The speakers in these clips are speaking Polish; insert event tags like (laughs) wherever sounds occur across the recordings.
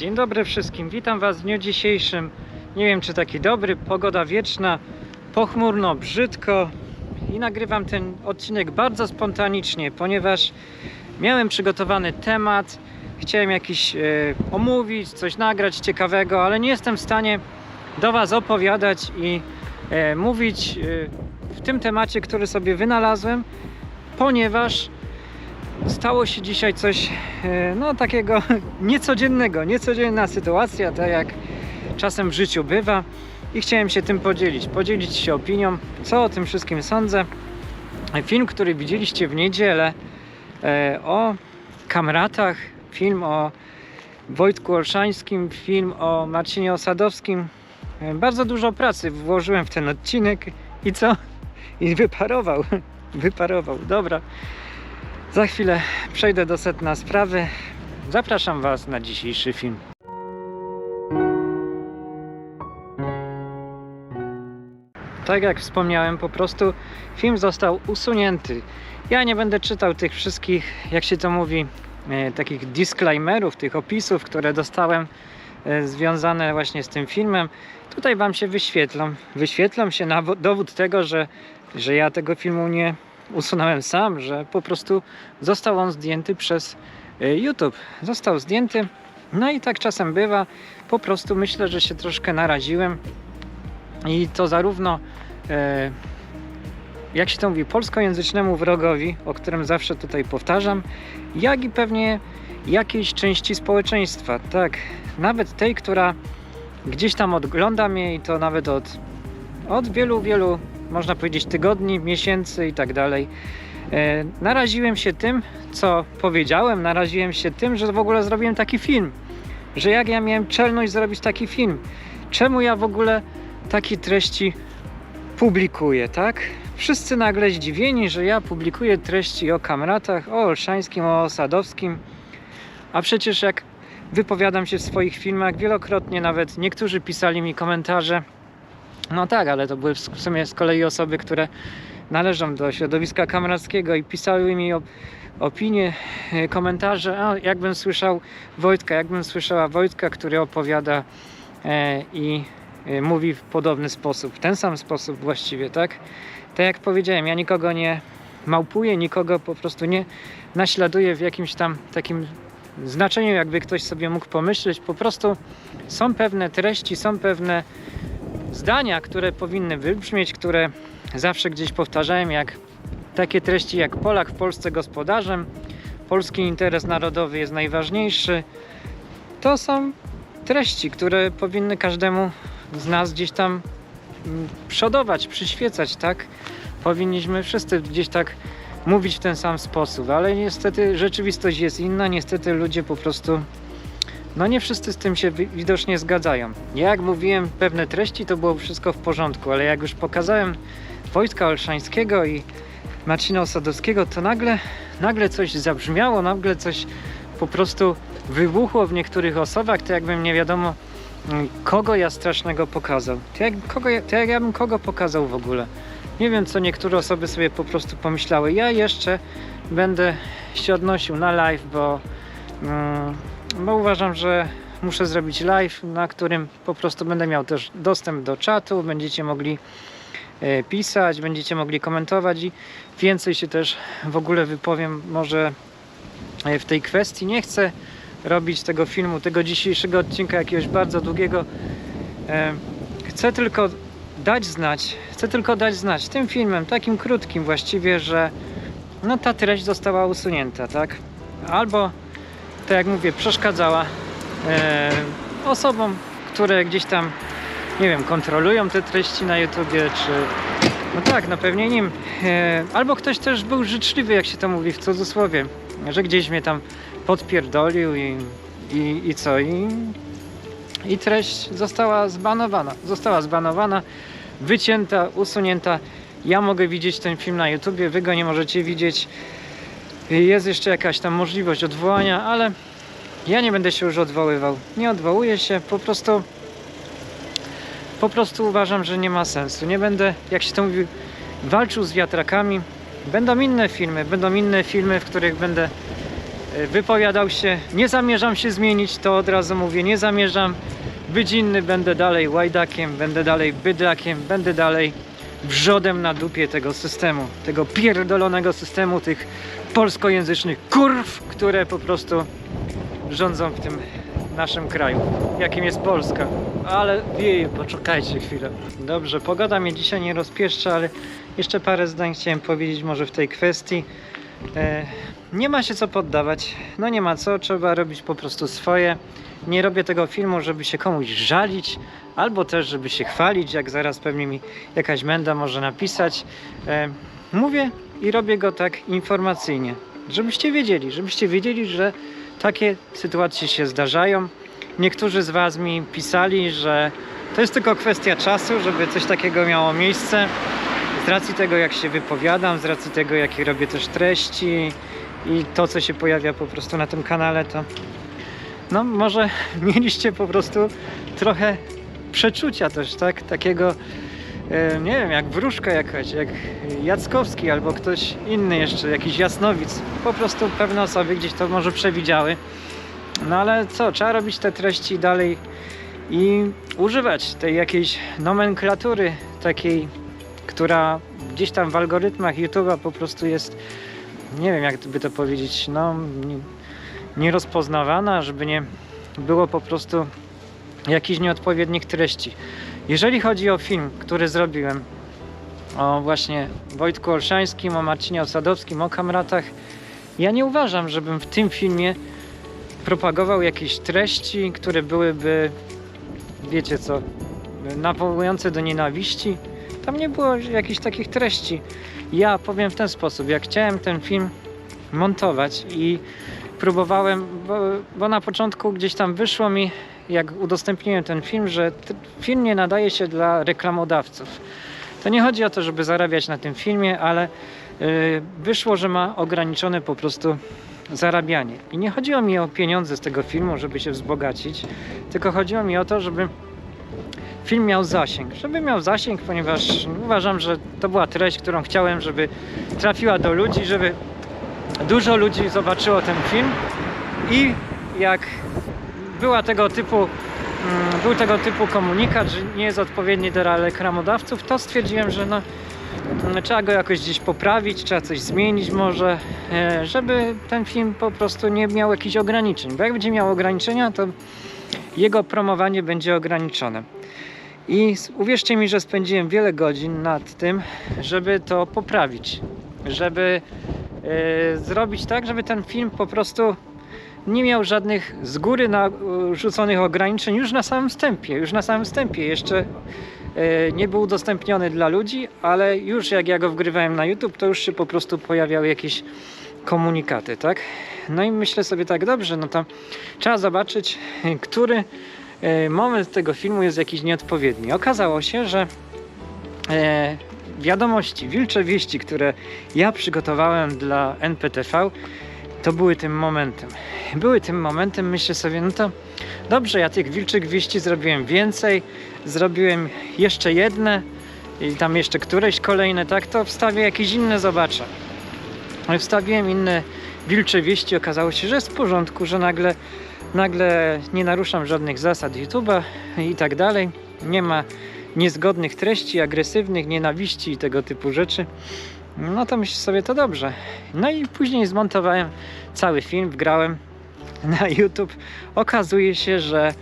Dzień dobry wszystkim, witam Was w dniu dzisiejszym. Nie wiem czy taki dobry, pogoda wieczna, pochmurno, brzydko i nagrywam ten odcinek bardzo spontanicznie, ponieważ miałem przygotowany temat, chciałem jakiś e, omówić, coś nagrać ciekawego, ale nie jestem w stanie do Was opowiadać i e, mówić e, w tym temacie, który sobie wynalazłem, ponieważ stało się dzisiaj coś e, no takiego (laughs) niecodziennego, niecodzienna sytuacja, tak jak czasem w życiu bywa i chciałem się tym podzielić, podzielić się opinią, co o tym wszystkim sądzę. Film, który widzieliście w niedzielę e, o kamratach, film o Wojtku Olszańskim, film o Marcinie Osadowskim. E, Bardzo dużo pracy włożyłem w ten odcinek i co? I wyparował, (laughs) wyparował, dobra. Za chwilę przejdę do setna sprawy. Zapraszam Was na dzisiejszy film. Tak jak wspomniałem, po prostu film został usunięty. Ja nie będę czytał tych wszystkich, jak się to mówi, e, takich disclaimerów, tych opisów, które dostałem e, związane właśnie z tym filmem. Tutaj Wam się wyświetlą. Wyświetlą się na dowód tego, że, że ja tego filmu nie usunąłem sam, że po prostu został on zdjęty przez e, YouTube. Został zdjęty. No i tak czasem bywa. Po prostu myślę, że się troszkę naraziłem. I to zarówno, e, jak się to mówi, polskojęzycznemu wrogowi, o którym zawsze tutaj powtarzam, jak i pewnie jakiejś części społeczeństwa. Tak, nawet tej, która gdzieś tam ogląda mnie i to nawet od, od wielu, wielu, można powiedzieć, tygodni, miesięcy i tak dalej. E, naraziłem się tym, co powiedziałem, naraziłem się tym, że w ogóle zrobiłem taki film. Że jak ja miałem czelność zrobić taki film, czemu ja w ogóle takie treści publikuję, tak? Wszyscy nagle zdziwieni, że ja publikuję treści o kamratach, o Olszańskim, o Osadowskim, a przecież jak wypowiadam się w swoich filmach, wielokrotnie nawet niektórzy pisali mi komentarze, no tak, ale to były w sumie z kolei osoby, które należą do środowiska kamerackiego i pisały mi op- opinie, e, komentarze, a jakbym słyszał Wojtka, jakbym słyszała Wojtka, który opowiada e, i e, mówi w podobny sposób, w ten sam sposób właściwie, tak? Tak jak powiedziałem, ja nikogo nie małpuję, nikogo po prostu nie naśladuję w jakimś tam takim znaczeniu, jakby ktoś sobie mógł pomyśleć. Po prostu są pewne treści, są pewne zdania, które powinny wybrzmieć, które zawsze gdzieś powtarzałem, jak takie treści jak Polak w Polsce gospodarzem, polski interes narodowy jest najważniejszy. To są treści, które powinny każdemu z nas gdzieś tam mm, przodować, przyświecać, tak? Powinniśmy wszyscy gdzieś tak mówić w ten sam sposób, ale niestety rzeczywistość jest inna, niestety ludzie po prostu no nie wszyscy z tym się wi- widocznie zgadzają. Ja jak mówiłem pewne treści, to było wszystko w porządku, ale jak już pokazałem Wojtka Olszańskiego i Marcina Osadowskiego, to nagle, nagle coś zabrzmiało, nagle coś po prostu wybuchło w niektórych osobach, to jakbym nie wiadomo mm, kogo ja strasznego pokazał. To jak, kogo, to jak ja bym kogo pokazał w ogóle. Nie wiem, co niektóre osoby sobie po prostu pomyślały. Ja jeszcze będę się odnosił na live, bo, mm, bo uważam, że muszę zrobić live, na którym po prostu będę miał też dostęp do czatu, będziecie mogli e, pisać, będziecie mogli komentować i więcej się też w ogóle wypowiem może e, w tej kwestii. Nie chcę robić tego filmu, tego dzisiejszego odcinka jakiegoś bardzo długiego. E, Chcę tylko dać znać, chcę tylko dać znać tym filmem, takim krótkim właściwie, że no ta treść została usunięta, tak? Albo, tak jak mówię, przeszkadzała e, osobom, które gdzieś tam, nie wiem, kontrolują te treści na YouTubie, czy no tak, no pewnie nim. E, albo ktoś też był życzliwy, jak się to mówi w cudzysłowie, że gdzieś mnie tam podpierdolił i, i, i co, i, i treść została zbanowana. Została zbanowana, wycięta, usunięta. Ja mogę widzieć ten film na YouTubie, wy go nie możecie widzieć. Jest jeszcze jakaś tam możliwość odwołania, ale ja nie będę się już odwoływał. Nie odwołuję się, po prostu po prostu uważam, że nie ma sensu. Nie będę, jak się to mówi, walczył z wiatrakami. Będą inne filmy, będą inne filmy, w których będę e, wypowiadał się. Nie zamierzam się zmienić, to od razu mówię, nie zamierzam być inny, będę dalej łajdakiem, będę dalej bydlakiem, będę dalej wrzodem na dupie tego systemu, tego pierdolonego systemu tych polskojęzycznych kurw, które po prostu rządzą w tym naszym kraju, jakim jest Polska. Ale wieje, poczekajcie chwilę. Dobrze, pogoda mnie dzisiaj nie rozpieszcza, ale jeszcze parę zdań chciałem powiedzieć może w tej kwestii. E, nie ma się co poddawać, no nie ma co, trzeba robić po prostu swoje. Nie robię tego filmu, żeby się komuś żalić, albo też, żeby się chwalić, jak zaraz pewnie mi jakaś menda może napisać. E, mówię i robię go tak informacyjnie, żebyście wiedzieli, żebyście wiedzieli, że takie sytuacje się zdarzają. Niektórzy z Was mi pisali, że to jest tylko kwestia czasu, żeby coś takiego miało miejsce. Z racji tego, jak się wypowiadam, z racji tego, jakie robię też treści i to, co się pojawia po prostu na tym kanale, to no może (laughs) mieliście po prostu trochę przeczucia też, tak? Takiego, nie wiem, jak wróżka jakaś, jak Jackowski albo ktoś inny jeszcze, jakiś jasnowic. Po prostu pewne osoby gdzieś to może przewidziały. No ale co, trzeba robić te treści dalej i używać tej jakiejś nomenklatury takiej, która gdzieś tam w algorytmach YouTube'a po prostu jest, nie wiem jak by to powiedzieć, no nie- nierozpoznawana, żeby nie było po prostu jakichś nieodpowiednich treści. Jeżeli chodzi o film, który zrobiłem, o właśnie Wojtku Olszańskim, o Marcinie Osadowskim, o kamratach, ja nie uważam, żebym w tym filmie propagował jakieś treści, które byłyby, wiecie co, nawołujące do nienawiści. Tam nie było jakichś takich treści. Ja powiem w ten sposób, jak chciałem ten film montować i próbowałem, bo, bo na początku gdzieś tam wyszło mi, jak udostępniłem ten film, że film nie nadaje się dla reklamodawców. To nie chodzi o to, żeby zarabiać na tym filmie, ale yy, wyszło, że ma ograniczone po prostu zarabianie. I nie chodziło mi o pieniądze z tego filmu, żeby się wzbogacić, tylko chodziło mi o to, żeby film miał zasięg. Żeby miał zasięg, ponieważ uważam, że to była treść, którą chciałem, żeby trafiła do ludzi, żeby dużo ludzi zobaczyło ten film i jak była tego typu mm, był tego typu komunikat, że nie jest odpowiedni dla reklamodawców, to stwierdziłem, że no, mm, trzeba go jakoś gdzieś poprawić, trzeba coś zmienić może, e, żeby ten film po prostu nie miał jakichś ograniczeń, bo jak będzie miał ograniczenia, to jego promowanie będzie ograniczone. I uwierzcie mi, że spędziłem wiele godzin nad tym, żeby to poprawić, żeby e, zrobić tak, żeby ten film po prostu nie miał żadnych z góry narzuconych ograniczeń już na samym wstępie, już na samym wstępie jeszcze e, nie był udostępniony dla ludzi, ale już jak ja go wgrywałem na YouTube, to już się po prostu pojawiały jakieś komunikaty, tak? No i myślę sobie tak, dobrze, no to trzeba zobaczyć, który e, moment tego filmu jest jakiś nieodpowiedni. Okazało się, że e, wiadomości, wilcze wieści, które ja przygotowałem dla NPTV, to były tym momentem. Były tym momentem, myślę sobie, no to dobrze, ja tych wilczych wieści zrobiłem więcej, zrobiłem jeszcze jedne i tam jeszcze któreś kolejne, tak, to wstawię jakieś inne, zobaczę. Wstawiłem inne wilcze wieści, okazało się, że jest w porządku, że nagle, nagle nie naruszam żadnych zasad YouTube'a i tak dalej. Nie ma niezgodnych treści, agresywnych, nienawiści i tego typu rzeczy. No to myślę sobie, to dobrze. No i później zmontowałem cały film, wgrałem na YouTube. Okazuje się, że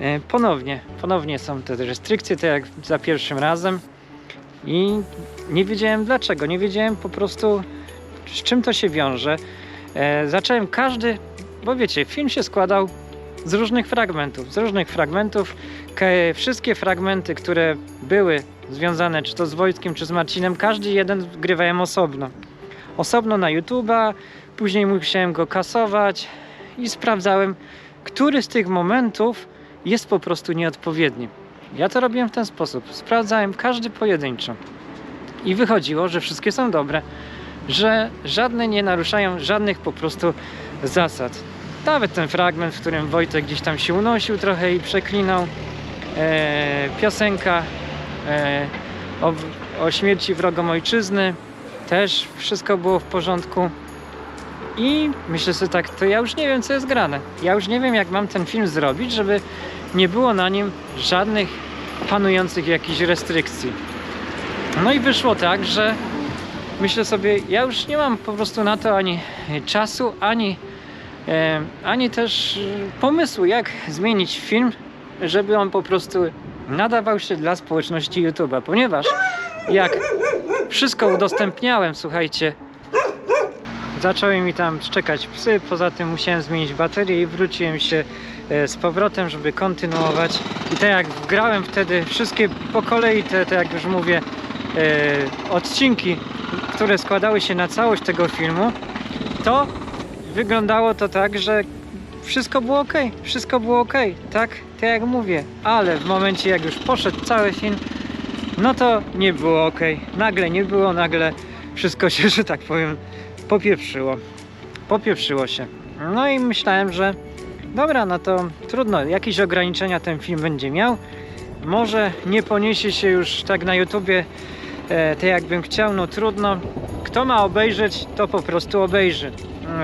e, ponownie, ponownie są te restrykcje, tak jak za pierwszym razem. I nie wiedziałem dlaczego, nie wiedziałem po prostu z czym to się wiąże. E, zacząłem każdy, bo wiecie, film się składał z różnych fragmentów, z różnych fragmentów. Wszystkie fragmenty, które były związane czy to z Wojtkiem, czy z Marcinem, każdy jeden wgrywałem osobno. Osobno na YouTube'a, później musiałem go kasować i sprawdzałem, który z tych momentów jest po prostu nieodpowiedni. Ja to robiłem w ten sposób. Sprawdzałem każdy pojedynczo. I wychodziło, że wszystkie są dobre, że żadne nie naruszają żadnych po prostu zasad. Nawet ten fragment, w którym Wojtek gdzieś tam się unosił trochę i przeklinał, e, piosenka o, o śmierci wrogom ojczyzny, też wszystko było w porządku. I myślę sobie tak, to ja już nie wiem, co jest grane. Ja już nie wiem, jak mam ten film zrobić, żeby nie było na nim żadnych panujących jakichś restrykcji. No i wyszło tak, że myślę sobie, ja już nie mam po prostu na to ani czasu, ani, e, ani też e, pomysłu, jak zmienić film, żeby on po prostu nadawał się dla społeczności YouTube'a, ponieważ jak wszystko udostępniałem, słuchajcie, zaczęły mi tam szczekać psy, poza tym musiałem zmienić baterię i wróciłem się e, z powrotem, żeby kontynuować. I tak jak grałem wtedy wszystkie po kolei, te, te jak już mówię, e, odcinki, które składały się na całość tego filmu, to wyglądało to tak, że wszystko było ok, wszystko było ok, tak, tak jak mówię, ale w momencie jak już poszedł cały film, no to nie było ok. Nagle nie było, nagle wszystko się, że tak powiem, popieprzyło. Popieprzyło się. No i myślałem, że dobra, no to trudno, jakieś ograniczenia ten film będzie miał. Może nie poniesie się już tak na YouTubie e, tak jakbym chciał, no trudno. Kto ma obejrzeć, to po prostu obejrzy.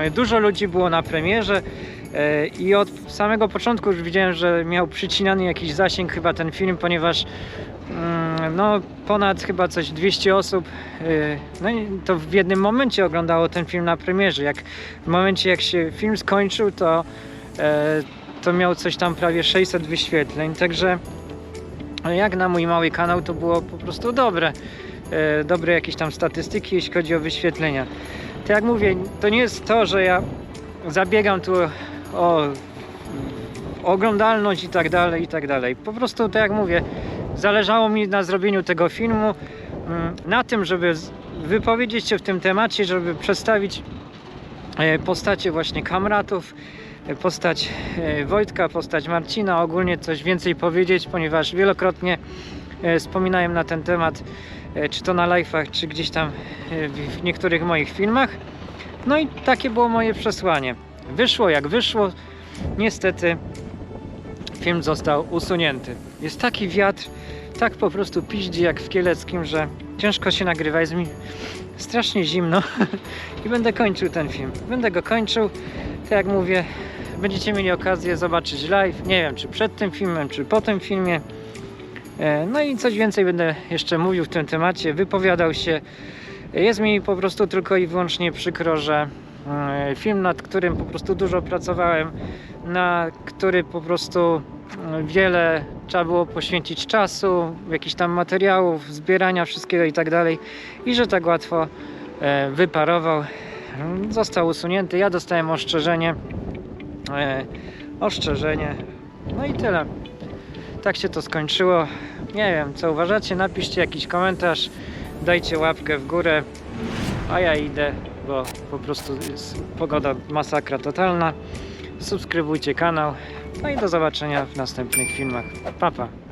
E, Dużo ludzi było na premierze i od samego początku już widziałem, że miał przycinany jakiś zasięg chyba ten film, ponieważ mm, no ponad chyba coś 200 osób y, no i to w jednym momencie oglądało ten film na premierze. Jak w momencie jak się film skończył, to e, to miał coś tam prawie 600 wyświetleń, także jak na mój mały kanał to było po prostu dobre. E, dobre jakieś tam statystyki, jeśli chodzi o wyświetlenia. Tak jak mówię, to nie jest to, że ja zabiegam tu o oglądalność i tak dalej, i tak dalej. Po prostu, tak jak mówię, zależało mi na zrobieniu tego filmu, mm, na tym, żeby wypowiedzieć się w tym temacie, żeby przedstawić e, postacie właśnie kamratów, e, postać e, Wojtka, postać Marcina, ogólnie coś więcej powiedzieć, ponieważ wielokrotnie wspominałem na ten temat, czy to na live'ach, czy gdzieś tam w niektórych moich filmach. No i takie było moje przesłanie. Wyszło jak wyszło. Niestety film został usunięty. Jest taki wiatr, tak po prostu piździ jak w Kieleckim, że ciężko się nagrywa, jest mi strasznie zimno (laughs) i będę kończył ten film. Będę go kończył, tak jak mówię, będziecie mieli okazję zobaczyć live, nie wiem czy przed tym filmem, czy po tym filmie. E, No i coś więcej będę jeszcze mówił w tym temacie, wypowiadał się. Jest mi po prostu tylko i wyłącznie przykro, że film, nad którym po prostu dużo pracowałem, na który po prostu e, wiele trzeba było poświęcić czasu, jakichś tam materiałów, zbierania wszystkiego i tak dalej i że tak łatwo e, wyparował. Został usunięty. Ja dostałem ostrzeżenie. E, ostrzeżenie. No i tyle. Tak się to skończyło. Nie wiem, co uważacie? Napiszcie jakiś komentarz, dajcie łapkę w górę, a ja idę, po prostu jest pogoda masakra totalna. Subskrybujcie kanał. No i do zobaczenia w następnych filmach. Pa, pa.